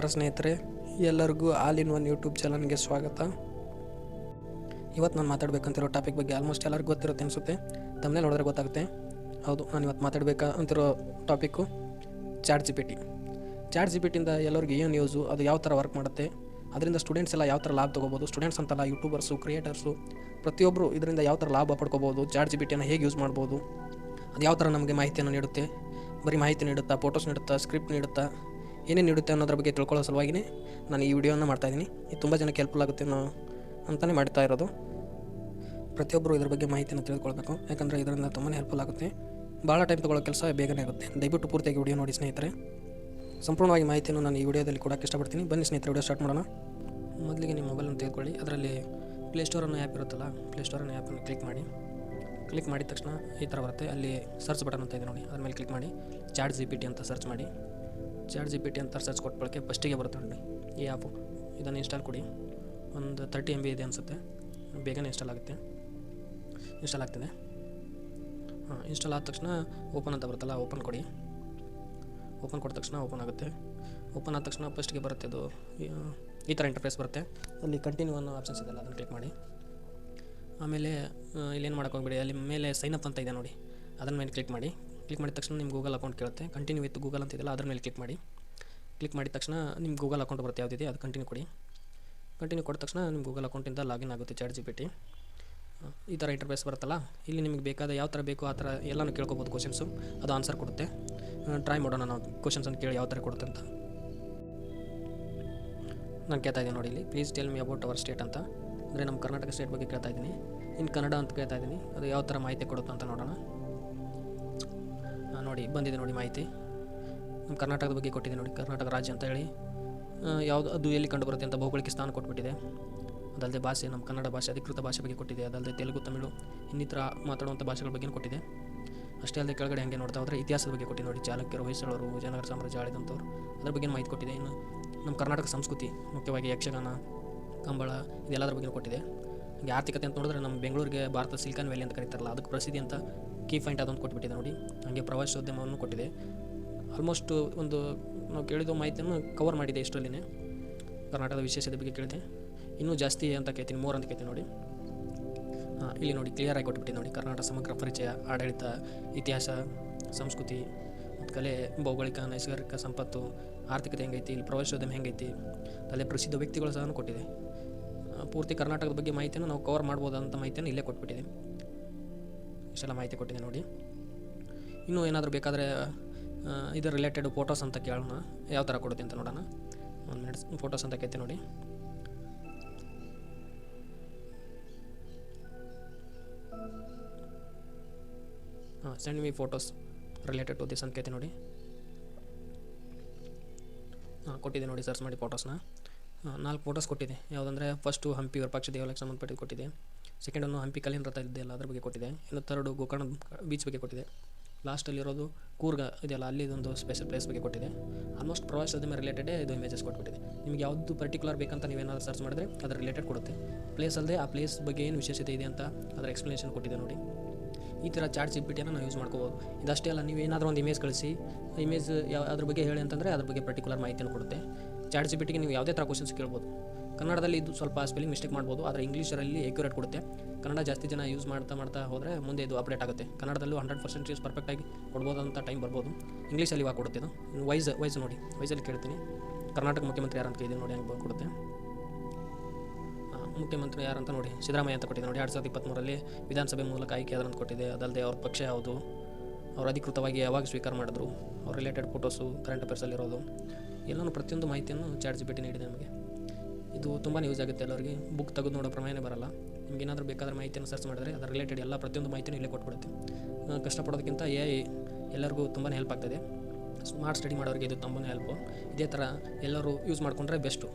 ನಮಸ್ಕಾರ ಸ್ನೇಹಿತರೆ, ಎಲ್ಲರಿಗೂ ಆಲ್ ಇನ್ ಒನ್ ಯೂಟ್ಯೂಬ್ ಚಾನಲ್ಗೆ ಸ್ವಾಗತ. ಇವತ್ತು ನಾನು ಮಾತಾಡಬೇಕಂತಿರೋ ಟಾಪಿಕ್ ಬಗ್ಗೆ ಆಲ್ಮೋಸ್ಟ್ ಎಲ್ಲರಿಗೂ ಗೊತ್ತಿರುತ್ತೆ ಅನಿಸುತ್ತೆ. ತಮ್ಮನೇ ನೋಡಿದ್ರೆ ಗೊತ್ತಾಗುತ್ತೆ. ಹೌದು, ನಾನು ಇವತ್ತು ಮಾತಾಡಬೇಕಾ ಅಂತಿರೋ topic chat G P T chat G P ಟಿಯಿಂದ ಎಲ್ಲರಿಗೂ ಏನು ಯೂಸು ಅದು ಯಾವ ಥರ ವರ್ಕ್ ಮಾಡುತ್ತೆ, ಅದರಿಂದ ಸ್ಟೂಡೆಂಟ್ಸ್ ಎಲ್ಲ ಯಾವ ಥರ ಲಾಭ ತೊಗೋಬೋದು ಸ್ಟೂಡೆಂಟ್ಸ್ ಅಂತಲ್ಲ ಯೂಟ್ಯೂಬರ್ಸು ಕ್ರಿಯೇಟರ್ಸು ಪ್ರತಿಯೊಬ್ಬರು ಇದರಿಂದ ಯಾವ ಥರ ಲಾಭ ಪಡ್ಕೋಬೋದು ಚಾಟ್ ಜಿ ಪಿ ಟಿಯನ್ನು ಹೇಗೆ ಯೂಸ್ ಮಾಡ್ಬೋದು, ಅದು ಯಾವ ಥರ ನಮಗೆ ಮಾಹಿತಿಯನ್ನು ನೀಡುತ್ತೆ, ಬರೀ ಮಾಹಿತಿ ನೀಡುತ್ತಾ ಫೋಟೋಸ್ ನೀಡುತ್ತಾ ಸ್ಕ್ರಿಪ್ಟ್ ನೀಡುತ್ತಾ ಏನೇನು ನೀಡುತ್ತೆ ಅನ್ನೋದ್ರ ಬಗ್ಗೆ ತಿಳ್ಕೊಳ್ಳೋ ಸಲುವಾಗಿನೇ ನಾನು ಈ ವಿಡಿಯೋನ ಮಾಡ್ತಾಯಿದ್ದೀನಿ ಇದು ತುಂಬ ಜನಕ್ಕೆ ಹೆಲ್ಪ್ಫುಲ್ ಆಗುತ್ತೆ ಅನ್ನೋ ಅಂತಲೇ ಮಾಡ್ತಾ ಇರೋದು. ಪ್ರತಿಯೊಬ್ಬರು ಇದ್ರ ಬಗ್ಗೆ ಮಾಹಿತಿಯನ್ನು ತಿಳ್ಕೊಳ್ಬೇಕು ಯಾಕಂದರೆ ಇದರಿಂದ ತುಂಬಾ ಹೆಲ್ಪ್ಫುಲ್ ಆಗುತ್ತೆ. ಭಾಳ ಟೈಮ್ ತೊಗೊಳ್ಳೋ ಕೆಲಸ ಬೇಗನೆ ಆಗುತ್ತೆ. ದಯವಿಟ್ಟು ಪೂರ್ತಿಯಾಗಿ ವಿಡಿಯೋ ನೋಡಿ ಸ್ನೇಹಿತರೆ. ಸಂಪೂರ್ಣವಾಗಿ ಮಾಹಿತಿಯನ್ನು ನಾನು ಈ ವಿಡಿಯೋದಲ್ಲಿ ಕೊಡೋಕ್ಕೆ ಇಷ್ಟಪಡ್ತೀನಿ. ಬನ್ನಿ ಸ್ನೇಹಿತರೆ, ವಿಡಿಯೋ ಸ್ಟಾರ್ಟ್ ಮಾಡೋಣ. ಮೊದಲಿಗೆ ನಿಮ್ಮ ಮೊಬೈಲನ್ನು ತೆಗೆದುಕೊಳ್ಳಿ. ಅದರಲ್ಲಿ ಪ್ಲೇಸ್ಟೋರ್ ಅನ್ನೋ ಆ್ಯಪ್ ಇರುತ್ತಲ್ಲ ಪ್ಲೇಸ್ಟೋರ್ ಅನ್ನೋ ಆ್ಯಪನ್ನು ಕ್ಲಿಕ್ ಮಾಡಿ. ಕ್ಲಿಕ್ ಮಾಡಿದ ತಕ್ಷಣ ಈ ಥರ ಬರುತ್ತೆ. ಅಲ್ಲಿ ಸರ್ಚ್ ಬಟನ್ ಅಂತ ಇದೆ ನೋಡಿ. ಅದ್ರ ಮೇಲೆ ಕ್ಲಿಕ್ ಮಾಡಿ. ಚಾಟ್ ಜಿ ಪಿ ಟಿ ಅಂತ ಸರ್ಚ್ ಮಾಡಿ. ಚಾಟ್ ಜಿ ಪಿ ಟಿ ಅಂತ ಸರ್ಚ್ ಕೊಟ್ಟ ಬಳಕೆ ಫಸ್ಟಿಗೆ ಬರುತ್ತೆ ನೋಡಿ. ಈ ಆ್ಯಪು ಇದನ್ನು ಇನ್ಸ್ಟಾಲ್ ಕೊಡಿ. ಒಂದು ತರ್ಟಿ ಎಂ ಬಿ ಇದೆ ಅನಿಸುತ್ತೆ. ಬೇಗನೆ ಇನ್ಸ್ಟಾಲ್ ಆಗುತ್ತೆ. ಇನ್ಸ್ಟಾಲ್ ಆಗ್ತದೆ. ಹಾಂ ಇನ್ಸ್ಟಾಲ್ ಆದ ತಕ್ಷಣ ಓಪನ್ ಅಂತ ಬರುತ್ತಲ್ಲ ಓಪನ್ ಕೊಡಿ. ಓಪನ್ ಕೊಟ್ಟ ತಕ್ಷಣ ಓಪನ್ ಆಗುತ್ತೆ. ಓಪನ್ ಆದ ತಕ್ಷಣ ಫಸ್ಟಿಗೆ ಬರುತ್ತೆ ಅದು. ಈ- ಥರ ಇಂಟರ್ಫೇಸ್ ಬರುತ್ತೆ. ಅಲ್ಲಿ ಕಂಟಿನ್ಯೂ ಅನ್ನೋ ಆಪ್ಷನ್ಸ್ ಇದೆಲ್ಲ ಅದನ್ನು ಕ್ಲಿಕ್ ಮಾಡಿ. ಆಮೇಲೆ ಇಲ್ಲೇನು ಮಾಡೋಕೆ ಹೋಗ್ಬೇಡಿ. ಅಲ್ಲಿ ಮೇಲೆ ಸೈನ್ ಅಪ್ ಅಂತ ಇದೆ ನೋಡಿ. ಅದನ್ನ ಮೇಲೆ ಕ್ಲಿಕ್ ಮಾಡಿ. ಕ್ಲಿಕ್ ಮಾಡಿದ ತಕ್ಷಣ ನಿಮ್ಮ ಗೂಗಲ್ ಅಕೌಂಟ್ ಕೇಳುತ್ತೆ. ಕಂಟಿನ್ಯೂ ವಿತ್ ಗೂಗಲ್ ಅಂತ ಇದೆಯಲ್ಲ, ಅದರ ಮೇಲೆ ಕ್ಲಿಕ್ ಮಾಡಿ. ಕ್ಲಿಕ್ ಮಾಡಿದ ತಕ್ಷಣ ನಿಮ್ಮ ಗೂಗಲ್ ಅಕೌಂಟ್ ಬರುತ್ತೆ, ಯಾವುದಿದೆ, ಅದು ಕಂಟಿನ್ಯೂ ಕೊಡಿ. ಕಂಟಿನ್ಯೂ ಕೊಟ್ಟ ತಕ್ಷಣ ನಿಮ್ಮ ಗೂಗಲ್ ಅಕೌಂಟಿಂದ ಲಾಗಿನ್ ಆಗುತ್ತೆ ಚಾಟ್ ಜಿ ಈ ಥರ ಇಂಟರ್ಫೇಸ್ ಬರುತ್ತಲ್ಲ, ಇಲ್ಲಿ ನಿಮಗೆ ಬೇಕಾದ ಯಾವ ಥರ ಬೇಕು ಆ ಥರ ಎಲ್ಲನೂ ಕೇಳ್ಕೊಬೋದು ಕ್ವಶನ್ಸು ಅದು ಆನ್ಸರ್ ಕೊಡುತ್ತೆ. ಟ್ರೈ ಮಾಡೋಣ ನಾವು ಕ್ವಶನ್ಸನ್ನು ಕೇಳಿ ಯಾವ ಥರ ಕೊಡುತ್ತೆ ಅಂತ. ನಾನು ಕೇಳ್ತಾ ಇದ್ದೀನಿ ನೋಡಿ ಇಲ್ಲಿ. Please tell me about our state ಅಂತ. ಅಂದರೆ ನಮ್ಮ ಕರ್ನಾಟಕ ಸ್ಟೇಟ್ ಬಗ್ಗೆ ಕೇಳ್ತಾ ಇದ್ದೀನಿ. ಇನ್ನು ಕನ್ನಡ ಅಂತ ಕೇಳ್ತಾ ಇದ್ದೀನಿ. ಅದು ಯಾವ ಥರ ಮಾಹಿತಿ ಕೊಡುತ್ತೆ ಅಂತ ನೋಡೋಣ. ನೋಡಿ ಬಂದಿದೆ ನೋಡಿ ಮಾಹಿತಿ. ನಮ್ಮ ಕರ್ನಾಟಕದ ಬಗ್ಗೆ ಕೊಟ್ಟಿದೆ ನೋಡಿ, ಕರ್ನಾಟಕ ರಾಜ್ಯ ಅಂತ ಹೇಳಿ. ಯಾವುದು, ಅದು ಎಲ್ಲಿ ಕಂಡು ಬರುತ್ತೆ ಅಂತ ಭೌಗೋಳಿಕ ಸ್ಥಾನ ಕೊಟ್ಬಿಟ್ಟಿದೆ. ಅದಲ್ಲದೆ ಭಾಷೆ, ನಮ್ಮ ಕನ್ನಡ ಭಾಷೆ, ಅಧಿಕೃತ ಭಾಷೆ ಬಗ್ಗೆ ಕೊಟ್ಟಿದೆ. ಅದಲ್ಲದೆ ತೆಲುಗು, ತಮಿಳು, ಇನ್ನಿತರ ಮಾತಾಡುವಂಥ ಭಾಷೆಗಳ ಬಗ್ಗೆ ಕೊಟ್ಟಿದೆ. ಅಷ್ಟೇ ಅಲ್ಲದೆ ಕೆಳಗಡೆ ಹಂಗೆ ನೋಡ್ತಾ ಹೋದರೆ ಇತಿಹಾಸದ ಬಗ್ಗೆ ಕೊಟ್ಟಿದೆ ನೋಡಿ. ಚಾಲುಕ್ಯರು, ಹೊಯ್ಸಳರು ವಿಜಯನಗರ ಸಾಮ್ರಾಜ್ಯ, ಆಳಿದಂಥವ್ರು. ಅದ್ರ ಬಗ್ಗೆ ಮಾಹಿತಿ ಕೊಟ್ಟಿದೆ? ಇನ್ನು ನಮ್ಮ ಕರ್ನಾಟಕ ಸಂಸ್ಕೃತಿ, ಮುಖ್ಯವಾಗಿ ಯಕ್ಷಗಾನ, ಕಂಬಳ, ಇದೆಲ್ಲದರ ಬಗ್ಗೆ ಕೊಟ್ಟಿದೆ. ಹಾಗೆ ಆರ್ಥಿಕತೆ ಅಂತ ನೋಡಿದ್ರೆ ನಮ್ಮ ಬೆಂಗಳೂರಿಗೆ ಭಾರತ ಸಿಲಿಕಾನ್ ವ್ಯಾಲಿ ಅಂತ ಕರೀತಾರಲ್ಲ, ಅದಕ್ಕೆ ಪ್ರಸಿದ್ಧಿ ಅಂತ ಕೀ ಪಾಯಿಂಟ್ ಅದೊಂದು ಕೊಟ್ಬಿಟ್ಟಿದೆ ನೋಡಿ. ಹಾಗೆ ಪ್ರವಾಸೋದ್ಯಮವನ್ನು ಕೊಟ್ಟಿದೆ. ಆಲ್ಮೋಸ್ಟ್ ಒಂದು ನಾವು ಕೇಳಿದ ಮಾಹಿತಿಯನ್ನು ಕವರ್ ಮಾಡಿದೆ ಇಷ್ಟರಲ್ಲಿನೇ. ಕರ್ನಾಟಕದ ವಿಶೇಷತೆ ಬಗ್ಗೆ ಕೇಳಿದೆ. ಇನ್ನೂ ಜಾಸ್ತಿ ಅಂತ ಕೇಳ್ತೀನಿ ಮೋರ್ ಅಂತ ಕೇಳ್ತೀನಿ ನೋಡಿ. ಇಲ್ಲಿ ನೋಡಿ ಕ್ಲಿಯರ್ ಆಗಿ ಕೊಟ್ಬಿಟ್ಟಿದೆ ನೋಡಿ. ಕರ್ನಾಟಕ ಸಮಗ್ರ ಪರಿಚಯ, ಆಡಳಿತ, ಇತಿಹಾಸ, ಸಂಸ್ಕೃತಿ, ಮತ್ತು ಕಲೆ, ಭೌಗೋಳಿಕ, ನೈಸರ್ಗಿಕ ಸಂಪತ್ತು, ಆರ್ಥಿಕತೆ ಹೆಂಗೈತಿ, ಇಲ್ಲಿ ಪ್ರವಾಸೋದ್ಯಮ ಹೆಂಗೈತಿ, ಅಲ್ಲೇ ಪ್ರಸಿದ್ಧ ವ್ಯಕ್ತಿಗಳು ಸಹ ಕೊಟ್ಟಿದೆ. ಪೂರ್ತಿ ಕರ್ನಾಟಕದ ಬಗ್ಗೆ ಮಾಹಿತಿಯನ್ನು ನಾವು ಕವರ್ ಮಾಡ್ಬೋದಂತ ಮಾಹಿತಿಯನ್ನು ಇಲ್ಲೇ ಕೊಟ್ಬಿಟ್ಟಿದೆ. ಇಷ್ಟೆಲ್ಲ ಮಾಹಿತಿ ಕೊಟ್ಟಿದೆ ನೋಡಿ. ಇನ್ನೂ ಏನಾದರೂ ಬೇಕಾದರೆ ಇದು ಇದರ ರಿಲೇಟೆಡ್ ಫೋಟೋಸ್ ಅಂತ ಕೇಳೋಣ. ಯಾವ ಥರ ಕೊಡುತ್ತೆ ಅಂತ ನೋಡೋಣ. ಒಂದು ಮಿನಿಟ್ಸ್ ಫೋಟೋಸ್ ಅಂತ ಕೇಳ್ತೀನಿ ನೋಡಿ. ಹಾಂ send me photos related to this ಅಂತ ಕೇಳ್ತೀನಿ ನೋಡಿ. ಹಾಂ ಕೊಟ್ಟಿದೆ ನೋಡಿ ಸರ್ಚ್ ಮಾಡಿ ಫೋಟೋಸ್ನ ನಾಲ್ಕು ಫೋಟೋಸ್ ಕೊಟ್ಟಿದೆ ಯಾವುದಂದ್ರೆ ಫಸ್ಟು ಹಂಪಿ ವಿರೂಪಾಕ್ಷ ದೇವಾಲಯಕ್ಕೆ ಸಂಬಂಧಪಟ್ಟಿದ್ದು ಕೊಟ್ಟಿದೆ ಸೆಕೆಂಡ್ ಅನ್ನು ಹಂಪಿ ಕಲ್ಲಿನ ರಥ ಇದೆಯಲ್ಲ, ಅದ್ರ ಬಗ್ಗೆ ಕೊಟ್ಟಿದೆ. ಇನ್ನು ಥರ್ಡು ಗೋಕರ್ಣ ಬೀಚ್ ಬಗ್ಗೆ ಕೊಟ್ಟಿದೆ. ಲಾಸ್ಟಲ್ಲಿರೋದು ಕೂರ್ಗ ಇದೆಯಲ್ಲ, ಅಲ್ಲಿ ಇದೊಂದು ಸ್ಪೆಷಲ್ ಪ್ಲೇಸ್ ಬಗ್ಗೆ ಕೊಟ್ಟಿದೆ. ಆಲ್ಮೋಸ್ಟ್ ಪ್ರವಾಸೋದ್ಯಮ ರಿಲೇಟೆಡೇ ಇದು ಇಮೇಜಸ್ ಕೊಟ್ಬಿಟ್ಟಿದೆ. ನಿಮಗೆ ಯಾವುದು ಪರ್ಟಿಕ್ಯುಲರ್ ಬೇಕಂತ ನೀವೇನಾದ್ರು ಸರ್ಚ್ ಮಾಡಿದ್ರೆ ಅದರ ರಿಲೇಟೆಡ್ ಕೊಡುತ್ತೆ. ಪ್ಲೇಸ್ ಅಲ್ಲದೆ ಆ ಪ್ಲೇಸ್ ಬಗ್ಗೆ ಏನು ವಿಶೇಷತೆ ಇದೆ ಅಂತ ಅದರ ಎಕ್ಸ್ಪ್ಲನೇಷನ್ ಕೊಟ್ಟಿದೆ ನೋಡಿ. ಈ ಥರ ಚಾರ್ಟ್ ಪಿ ನಾವು ಯೂಸ್ ಮಾಡ್ಕೋಬೋದು. ಇದಷ್ಟೇ ಅಲ್ಲ, ನೀವು ಏನಾದರೂ ಒಂದು ಇಮೇಜ್ ಕಳಿಸಿ ಇಮೇಜ್ ಯಾವ, ಅದ್ರ ಬಗ್ಗೆ ಹೇಳಿ ಅಂತಂದರೆ ಅದ್ರ ಬಗ್ಗೆ ಪರ್ಟಿಕ್ಯುಲರ್ ಮಾಹಿತಿಯನ್ನು ಕೊಡುತ್ತೆ. ಚಾರ್ಟ್ ಜಿ ಪಿ ನೀವು ಯಾವುದೇ ಥರ ಕ್ವಶನ್ಸ್ ಕೇಳ್ಬೋದು. ಕನ್ನಡದಲ್ಲಿ ಇದು ಸ್ವಲ್ಪ ಸ್ಪೆಲ್ಲಿಂಗ್ ಮಿಸ್ಟೇಕ್ ಮಾಡ್ಬೋದು, ಆದರೆ ಇಂಗ್ಲೀಷರಲ್ಲಿ ಎಕ್ಯುರೇಟ್ ಕೊಡುತ್ತೆ. ಕನ್ನಡ ಜಾಸ್ತಿ ಜನ ಯೂಸ್ ಮಾಡ್ತಾ ಮಾಡ್ತಾ ಹೋದರೆ ಮುಂದೆ ಇದು ಅಪ್ಡೇಟ್ ಆಗುತ್ತೆ. ಕನ್ನಡದಲ್ಲೂ ಹಂಡ್ರೆಡ್ ಪರ್ಸೆಂಟೇಜ್ ಪರ್ಫೆಕ್ಟಾಗಿ ಕೊಡ್ಬೋದು ಅಂತ ಟೈಮ್ ಬರ್ಬೋದು. ಇಂಗ್ಲೀಷಲ್ಲಿ ಇವಾಗ ಕೊಡುತ್ತೆ ಇದು. ವೈಸ್ ವೈಸ್ ನೋಡಿ. ವೈಸಲ್ಲಿ ಕೇಳ್ತೀನಿ. ಕರ್ನಾಟಕ ಮುಖ್ಯಮಂತ್ರಿ ಯಾರಂತ ಅಂತ ಕೇಳಿದ್ದೀನಿ ನೋಡಿ, ಹಂಗೆ ಕೊಡುತ್ತೆ. ಮುಖ್ಯಮಂತ್ರಿ ಯಾರಂತ ನೋಡಿ. ಸಿದ್ದರಾಮಯ್ಯ ಅಂತ ಕೊಟ್ಟಿದೆ ನೋಡಿ. ಎರಡು ಸಾವಿರದ ಇಪ್ಪತ್ತ್ಮೂರರಲ್ಲಿ ವಿಧಾನಸಭೆ ಮೂಲಕ ಆಯ್ಕೆ ಆದ್ರಂತ ಕೊಟ್ಟಿದೆ. ಅದಲ್ಲದೆ ಅವ್ರ ಪಕ್ಷ ಯಾವುದು? ಅವ್ರು ಅಧಿಕೃತವಾಗಿ ಯಾವಾಗ ಸ್ವೀಕಾರ ಮಾಡಿದ್ರು? ಅವ್ರ ರಿಲೇಟೆಡ್ ಫೋಟೋಸು ಕರೆಂಟ್ ಅಫೇರ್ಸಲ್ಲಿರೋದು ಎಲ್ಲನೂ ಪ್ರತಿಯೊಂದು ಮಾಹಿತಿಯನ್ನು ಚಾರ್ಜ್ ಜಿ ಪಿ ಟಿ ನೀಡಿದೆ ನಮಗೆ. ಇದು ತುಂಬಾ ಯೂಸ್ ಆಗುತ್ತೆ ಎಲ್ಲರಿಗೆ. ಬುಕ್ ತೆಗೆದು ನೋಡೋ ಪ್ರಮಾಣನೇ ಬರಲ್ಲ. ನಿಮ್ಗೆ ಏನಾದರೂ ಬೇಕಾದ್ರೆ ಮಾಹಿತಿಯನ್ನು ಸರ್ಚ್ ಮಾಡಿದ್ರೆ ಅದರ ರಿಲೇಟೆಡ್ ಎಲ್ಲ ಪ್ರತಿಯೊಂದು ಮಾಹಿತಿನೂ ಇಲ್ಲೇ ಕೊಟ್ಬಿಡುತ್ತೆ. ಕಷ್ಟಪಡೋದಕ್ಕಿಂತ ಎ ಐ ಎಲ್ಲರಿಗೂ ತುಂಬಾ ಹೆಲ್ಪ್ ಆಗ್ತದೆ. ಸ್ಮಾರ್ಟ್ ಸ್ಟಡಿ ಮಾಡೋರಿಗೆ ಇದು ತುಂಬಾ ಹೆಲ್ಪು ಇದೇ ಥರ ಎಲ್ಲರೂ ಯೂಸ್ ಮಾಡಿಕೊಂಡ್ರೆ ಬೆಸ್ಟು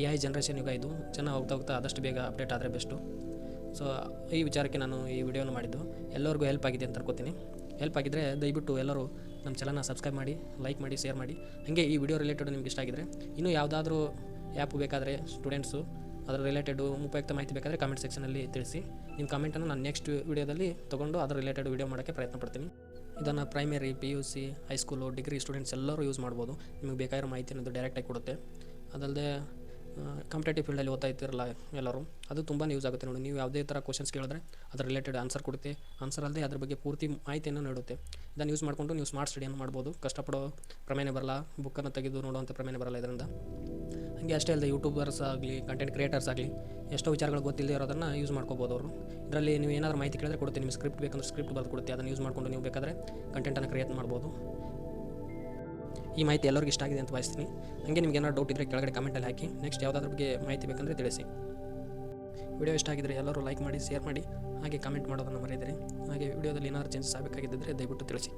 ಎ ಐ ಜನ್ರೇಷನ್ ಯುಗ ಇದು. ಚೆನ್ನಾಗಿ ಹೋಗ್ತಾ ಹೋಗ್ತಾ ಆದಷ್ಟು ಬೇಗ ಅಪ್ಡೇಟ್ ಆದರೆ ಬೆಸ್ಟು ಸೊ ಈ ವಿಚಾರಕ್ಕೆ ನಾನು ಈ ವಿಡಿಯೋನ ಮಾಡಿದ್ದು. ಎಲ್ಲರಿಗೂ ಹೆಲ್ಪ್ ಆಗಿದೆ ಅಂತ ಅನ್ಕೋತೀನಿ. ಹೆಲ್ಪ್ ಆಗಿದ್ದರೆ ದಯವಿಟ್ಟು ಎಲ್ಲರೂ ನಮ್ಮ ಚಾನಲ್ನ ಸಬ್ಸ್ಕ್ರೈಬ್ ಮಾಡಿ ಲೈಕ್ ಮಾಡಿ ಶೇರ್ ಮಾಡಿ. ಹಾಗೆ ಈ ವಿಡಿಯೋ ರಿಲೇಟೆಡ್ ನಿಮ್ಗೆ ಇಷ್ಟ ಆಗಿದ್ರೆ, ಇನ್ನೂ ಯಾವುದಾದ್ರೂ ಆ್ಯಪ್ ಬೇಕಾದರೆ ಸ್ಟೂಡೆಂಟ್ಸು ಅದರ ರಿಲೇಟೆಡ್ ಉಪಯುಕ್ತ ಮಾಹಿತಿ ಬೇಕಾದರೆ ಕಾಮೆಂಟ್ ಸೆಕ್ಷನಲ್ಲಿ ತಿಳಿಸಿ. ನಿಮ್ಮ ಕಮೆಂಟನ್ನು ನಾನು ನೆಕ್ಸ್ಟ್ ವಿಡಿಯೋದಲ್ಲಿ ತೊಗೊಂಡು ಅದರ ರಿಲೇಟೆಡ್ ವೀಡಿಯೋ ಮಾಡೋಕ್ಕೆ ಪ್ರಯತ್ನ ಪಡ್ತೀನಿ. ಇದನ್ನು primary P U C high school degree students ಎಲ್ಲರೂ ಯೂಸ್ ಮಾಡ್ಬೋದು. ನಿಮಗೆ ಬೇಕಾಗಿರೋ ಮಾಹಿತಿ ಅನ್ನೋದು ಡೈರೆಕ್ಟಾಗಿ ಕೊಡುತ್ತೆ. ಅದಲ್ಲದೆ ಕಾಂಪಿಟೇಟಿವ್ ಫೀಲ್ಡಲ್ಲಿ ಓದ್ತಾ ಇರ್ತಿರಲ್ಲ ಎಲ್ಲರೂ, ಅದು ತುಂಬಾ ಯೂಸ್ ಆಗುತ್ತೆ ನೋಡಿ. ನೀವು ಯಾವುದೇ ಥರ ಕ್ವಶನ್ಸ್ ಕೇಳಿದ್ರೆ ಅದ್ರ ರಿಲೇಟೆಡ್ ಆನ್ಸರ್ ಕೊಡುತ್ತೆ. ಆನ್ಸರ್ ಅಲ್ಲದೆ ಅದ್ರ ಬಗ್ಗೆ ಪೂರ್ತಿ ಮಾಹಿತಿಯನ್ನು ನೀಡುತ್ತೆ. ಇದನ್ನು ಯೂಸ್ ಮಾಡಿಕೊಂಡು ನೀವು ಸ್ಮಾರ್ಟ್ ಸ್ಟಡಿಯನ್ನು ಮಾಡ್ಬೋದು. ಕಷ್ಟಪಡೋ ಪ್ರಮೇಯ ಬರಲ್ಲ. ಬುಕ್ಕನ್ನು ತೆಗೆದು ನೋಡುವಂಥ ಪ್ರಮೇಯ ಬರಲ್ಲ ಇದರಿಂದ. ಹಾಗೆ ಅಷ್ಟೇ ಅಲ್ಲದೆ ಯೂಟ್ಯೂಬರ್ಸ್ ಆಗಲಿ ಕಂಟೆಂಟ್ ಕ್ರಿಯೇಟರ್ಸ್ ಆಗಲಿ, ಎಷ್ಟೋ ವಿಚಾರಗಳು ಗೊತ್ತಿಲ್ಲದೆ ಇರೋದನ್ನು ಯೂಸ್ ಮಾಡ್ಕೋಬೋದು ಅವರು. ಇದರಲ್ಲಿ ನೀವು ಏನಾದರೂ ಮಾಹಿತಿ ಕೇಳಿದ್ರೆ ಕೊಡ್ತೀನಿ. ನಿಮಗೆ ಸ್ಕ್ರಿಪ್ಟ್ ಬೇಕಂದ್ರೆ ಸ್ಕ್ರಿಪ್ಟ್ ಬರೆದು ಕೊಡ್ತೀವಿ ಅದನ್ನು ಯೂಸ್ ಮಾಡಿಕೊಂಡು ನೀವು ಬೇಕಾದರೆ ಕಂಟೆಂಟನ್ನು ಕ್ರಿಯೇಟ್ ಮಾಡ್ಬೋದು. ಈ ಮಾಹಿತಿ ಎಲ್ಲರಿಗೂ ಇಷ್ಟ ಆಗಿದೆ ಅಂತ ಭಾವಿಸ್ತೀನಿ. ಹಾಗೆ ನಿಮ್ಗೆ ಏನಾದ್ರು ಡೌಟ್ ಇದ್ದರೆ ಕೆಳಗಡೆ ಕಮೆಂಟಲ್ಲಿ ಹಾಕಿ. ನೆಕ್ಸ್ಟ್ ಯಾವುದಾದ್ರ ಬಗ್ಗೆ ಮಾಹಿತಿ ಬೇಕಂದರೆ ತಿಳಿಸಿ. ವಿಡಿಯೋ ಇಷ್ಟ ಆಗಿದ್ದರೆ ಎಲ್ಲರೂ ಲೈಕ್ ಮಾಡಿ ಶೇರ್ ಮಾಡಿ. ಹಾಗೆ ಕಮೆಂಟ್ ಮಾಡೋದನ್ನು ಮರೆಯದಿರಿ. ಹಾಗೆ ವಿಡಿಯೋದಲ್ಲಿ ಏನಾದರೂ ಚೇಂಜಸ್ ಆಗಬೇಕಾಗಿದ್ದರೆ ದಯವಿಟ್ಟು ತಿಳಿಸಿ.